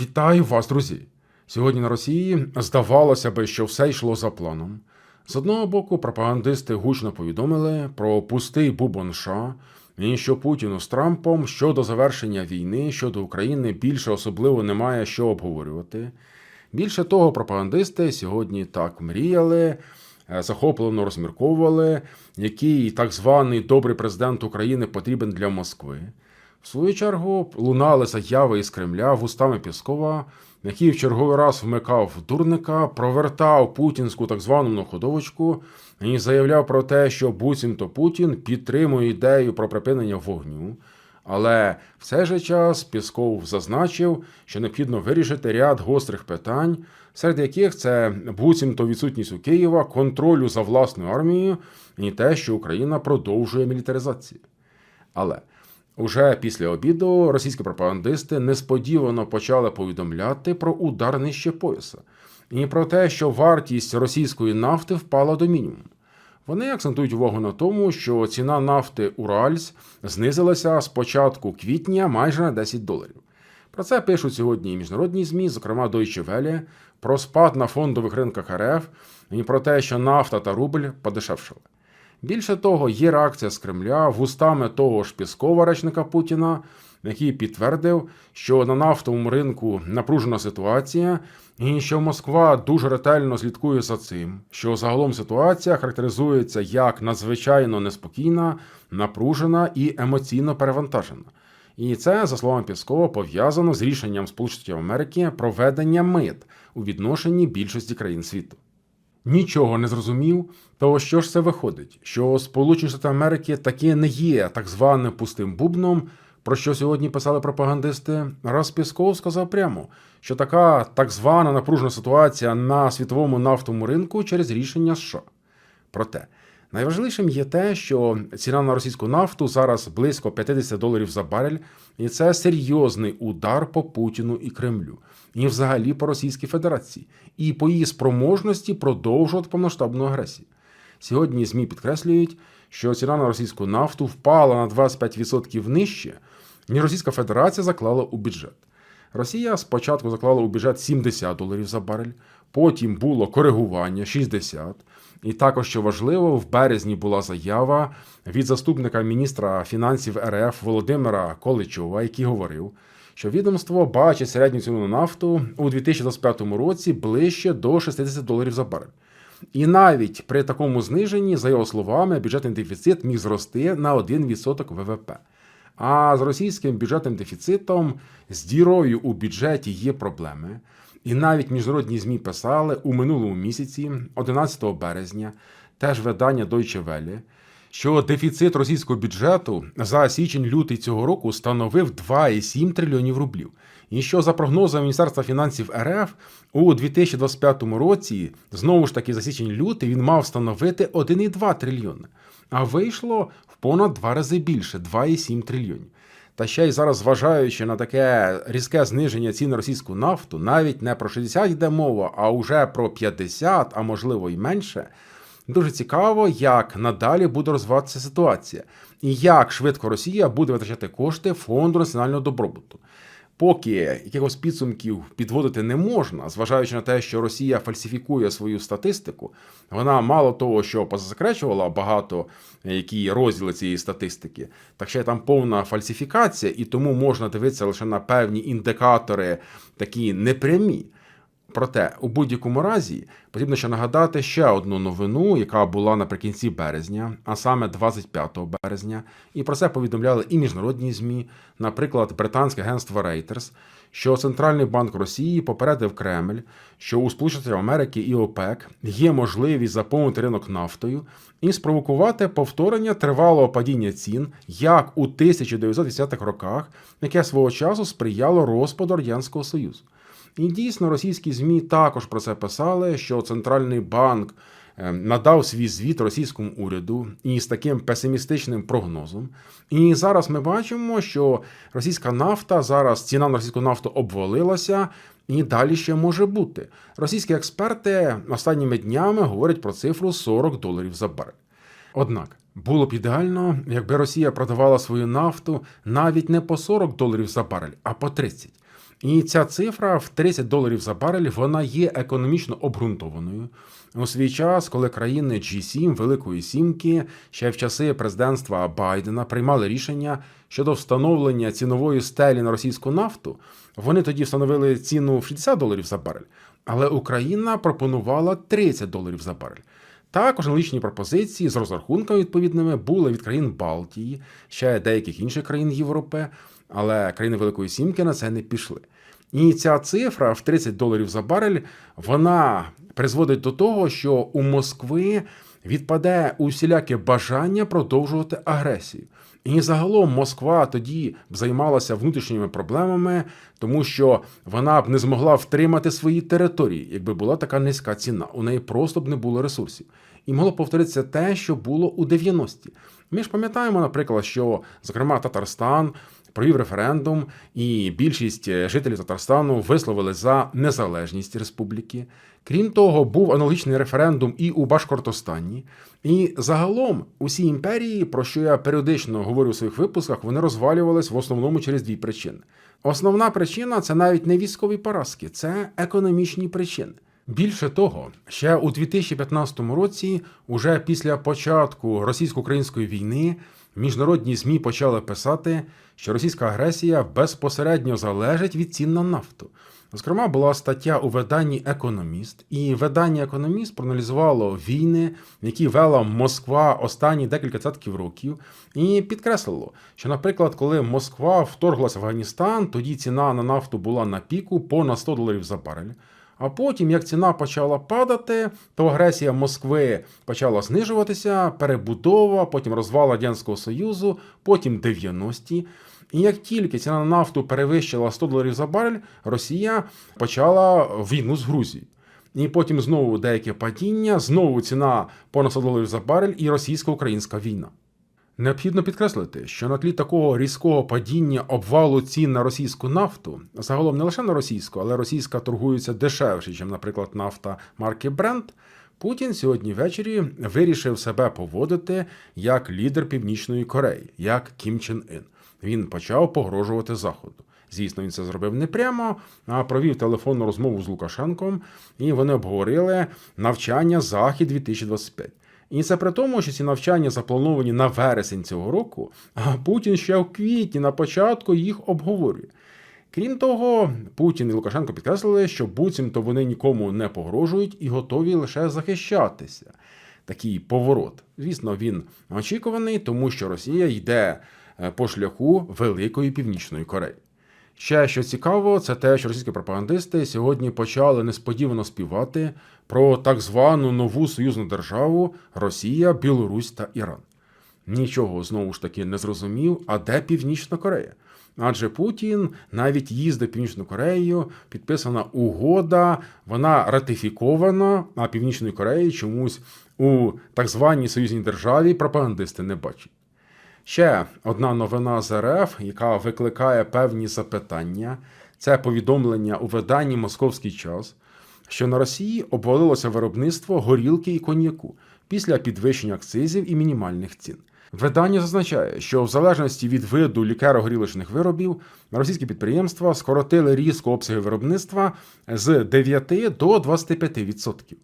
Вітаю вас, друзі! Сьогодні на Росії здавалося би, що все йшло за планом. З одного боку, пропагандисти гучно повідомили про пустий бубон США і що Путіну з Трампом щодо завершення війни щодо України більше особливо немає що обговорювати. Більше того, пропагандисти сьогодні так мріяли, е, захоплено розмірковували, який так званий добрий президент України потрібен для Москви. В свою чергу лунали заяви із Кремля вустами Піскова, який в черговий раз вмикав дурника, провертав путінську так звану многоходовочку і заявляв про те, що буцімто Путін підтримує ідею про припинення вогню. Але в цей же час Пісков зазначив, що необхідно вирішити ряд гострих питань, серед яких це буцімто відсутність у Києва, контролю за власною армією і те, що Україна продовжує мілітаризацію. Але Уже після обіду російські пропагандисти несподівано почали повідомляти про удар нижче пояса і про те, що вартість російської нафти впала до мінімуму. Вони акцентують увагу на тому, що ціна нафти Уральс знизилася з початку квітня майже на 10 доларів. Про це пишуть сьогодні і міжнародні ЗМІ, зокрема Deutsche Welle, про спад на фондових ринках РФ і про те, що нафта та рубль подешевшали. Більше того, є реакція з Кремля вустами того ж Піскова, речника Путіна, який підтвердив, що на нафтовому ринку напружена ситуація, і що Москва дуже ретельно слідкує за цим, що загалом ситуація характеризується як надзвичайно неспокійна, напружена і емоційно перевантажена. І це, за словами Піскова, пов'язано з рішенням Сполучених Америки проведення мит у відношенні більшості країн світу нічого не зрозумів, то що ж це виходить? Що Сполучені Штати Америки таки не є так званим пустим бубном, про що сьогодні писали пропагандисти. Раз Пісков сказав прямо, що така так звана напружена ситуація на світовому нафтовому ринку через рішення США. Проте. Найважливішим є те, що ціна на російську нафту зараз близько 50 доларів за барель, і це серйозний удар по Путіну і Кремлю, і взагалі по Російській Федерації, і по її спроможності продовжувати повноштабну агресію. Сьогодні ЗМІ підкреслюють, що ціна на російську нафту впала на 25% нижче, ніж Російська Федерація заклала у бюджет. Росія спочатку заклала у бюджет 70 доларів за барель, потім було коригування 60. І також, що важливо, в березні була заява від заступника міністра фінансів РФ Володимира Количова, який говорив, що відомство бачить середню ціну на нафту у 2025 році ближче до 60 доларів за барель. І навіть при такому зниженні, за його словами, бюджетний дефіцит міг зрости на 1% ВВП. А з російським бюджетним дефіцитом, з дірою у бюджеті є проблеми. І навіть міжнародні ЗМІ писали у минулому місяці, 11 березня, теж видання Deutsche Welle, що дефіцит російського бюджету за січень-лютий цього року становив 2,7 трильйонів рублів. І що за прогнозами Міністерства фінансів РФ у 2025 році, знову ж таки за січень-лютий, він мав становити 1,2 трильйони. А вийшло в понад два рази більше 2,7 трильйонів. Та ще й зараз, зважаючи на таке різке зниження цін російську нафту, навіть не про 60 йде мова, а вже про 50, а можливо й менше. Дуже цікаво, як надалі буде розвиватися ситуація, і як швидко Росія буде витрачати кошти фонду національного добробуту. Поки якихось підсумків підводити не можна, зважаючи на те, що Росія фальсифікує свою статистику, вона мало того, що позасекречувала багато які розділи цієї статистики, так ще там повна фальсифікація, і тому можна дивитися лише на певні індикатори, такі непрямі. Проте, у будь-якому разі, потрібно ще нагадати ще одну новину, яка була наприкінці березня, а саме 25 березня, і про це повідомляли і міжнародні змі, наприклад, британське агентство Reuters, що Центральний банк Росії попередив Кремль, що у Сполучених Америки і ОПЕК є можливість заповнити ринок нафтою і спровокувати повторення тривалого падіння цін, як у 1910-х роках, яке свого часу сприяло розпаду радянського союзу. І дійсно російські змі також про це писали, що центральний банк е, надав свій звіт російському уряду і з таким песимістичним прогнозом. І зараз ми бачимо, що російська нафта зараз ціна на російську нафту обвалилася. І далі ще може бути. Російські експерти останніми днями говорять про цифру 40 доларів за барель. Однак було б ідеально, якби Росія продавала свою нафту навіть не по 40 доларів за барель, а по 30. І ця цифра в 30 доларів за барель вона є економічно обґрунтованою. У свій час, коли країни G7 Великої Сімки ще в часи президентства Байдена приймали рішення щодо встановлення цінової стелі на російську нафту, вони тоді встановили ціну в 60 доларів за барель, але Україна пропонувала 30 доларів за барель. Також аналогічні пропозиції з розрахунками відповідними були від країн Балтії, ще деяких інших країн Європи, але країни Великої Сімки на це не пішли. І ця цифра в 30 доларів за барель вона призводить до того, що у Москви відпаде усіляке бажання продовжувати агресію. І загалом Москва тоді б займалася внутрішніми проблемами, тому що вона б не змогла втримати свої території, якби була така низька ціна. У неї просто б не було ресурсів. І могло повторитися те, що було у 90-ті. Ми ж пам'ятаємо, наприклад, що, зокрема, Татарстан провів референдум, і більшість жителів Татарстану висловили за незалежність республіки. Крім того, був аналогічний референдум і у Башкортостані. І загалом усі імперії, про що я періодично говорю у своїх випусках, вони розвалювались в основному через дві причини. Основна причина це навіть не військові поразки, це економічні причини. Більше того, ще у 2015 році, уже після початку російсько-української війни, міжнародні ЗМІ почали писати, що російська агресія безпосередньо залежить від цін на нафту. Зокрема, була стаття у виданні Економіст, і видання Економіст проаналізувало війни, які вела Москва останні декілька десятків років, і підкреслило, що, наприклад, коли Москва вторглася в Афганістан, тоді ціна на нафту була на піку понад 100 доларів за барель. А потім, як ціна почала падати, то агресія Москви почала знижуватися, перебудова, потім розвал Радянського Союзу, потім 90-ті. І як тільки ціна на нафту перевищила 100 доларів за барель, Росія почала війну з Грузією. І потім знову деяке падіння, знову ціна понад 100 доларів за барель і російсько-українська війна. Необхідно підкреслити, що на тлі такого різкого падіння обвалу цін на російську нафту, загалом не лише на російську, але російська торгується дешевше, ніж, наприклад, нафта марки Brent, Путін сьогодні ввечері вирішив себе поводити як лідер Північної Кореї, як Кім Чен Ін. Він почав погрожувати Заходу. Звісно, він це зробив не прямо, а провів телефонну розмову з Лукашенком, і вони обговорили навчання Захід 2025. І це при тому, що ці навчання заплановані на вересень цього року, а Путін ще в квітні на початку їх обговорює. Крім того, Путін і Лукашенко підкреслили, що буцімто вони нікому не погрожують і готові лише захищатися. Такий поворот. Звісно, він очікуваний, тому що Росія йде е, по шляху Великої Північної Кореї. Ще що цікаво, це те, що російські пропагандисти сьогодні почали несподівано співати про так звану нову союзну державу Росія, Білорусь та Іран. Нічого знову ж таки не зрозумів, а де Північна Корея? Адже Путін навіть їздив Північну Корею, підписана угода, вона ратифікована, а Північної Кореї чомусь у так званій союзній державі пропагандисти не бачать. Ще одна новина з РФ, яка викликає певні запитання, це повідомлення у виданні Московський час, що на Росії обвалилося виробництво горілки і коньяку після підвищення акцизів і мінімальних цін. Видання зазначає, що в залежності від виду лікеро-горілочних виробів російські підприємства скоротили різко обсяги виробництва з 9 до 25%.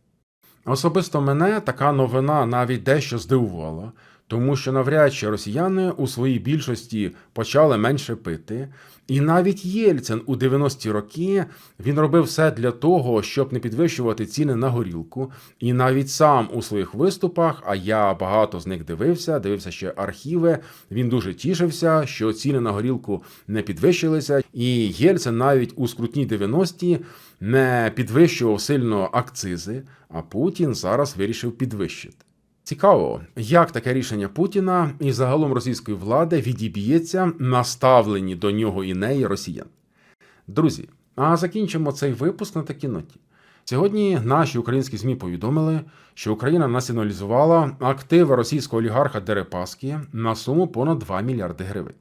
Особисто мене така новина навіть дещо здивувала, тому що навряд чи росіяни у своїй більшості почали менше пити, і навіть Єльцин у 90-ті роки він робив все для того, щоб не підвищувати ціни на горілку. І навіть сам у своїх виступах, а я багато з них дивився, дивився ще архіви. Він дуже тішився, що ціни на горілку не підвищилися, і Єльцин навіть у скрутні 90-ті не підвищував сильно акцизи. А Путін зараз вирішив підвищити. Цікаво, як таке рішення Путіна і загалом російської влади відіб'ється на ставленні до нього і неї росіян. Друзі, а закінчимо цей випуск на такій ноті. Сьогодні наші українські ЗМІ повідомили, що Україна націоналізувала активи російського олігарха Дерипаски на суму понад 2 мільярди гривень.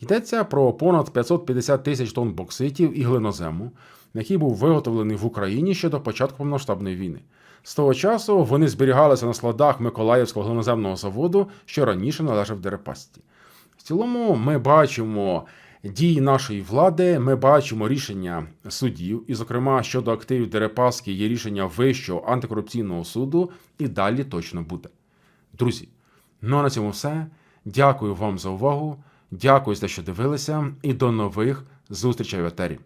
Йдеться про понад 550 тисяч тонн бокситів і глинозему, який був виготовлений в Україні ще до початку повноштабної війни. З того часу вони зберігалися на складах Миколаївського глиноземного заводу, що раніше належав Дерипасті. В цілому ми бачимо дії нашої влади ми бачимо рішення судів, і, зокрема, щодо активів Дерипаски є рішення Вищого антикорупційного суду, і далі точно буде. Друзі, ну а на цьому все. Дякую вам за увагу. Дякую за те, що дивилися, і до нових зустрічей в етері.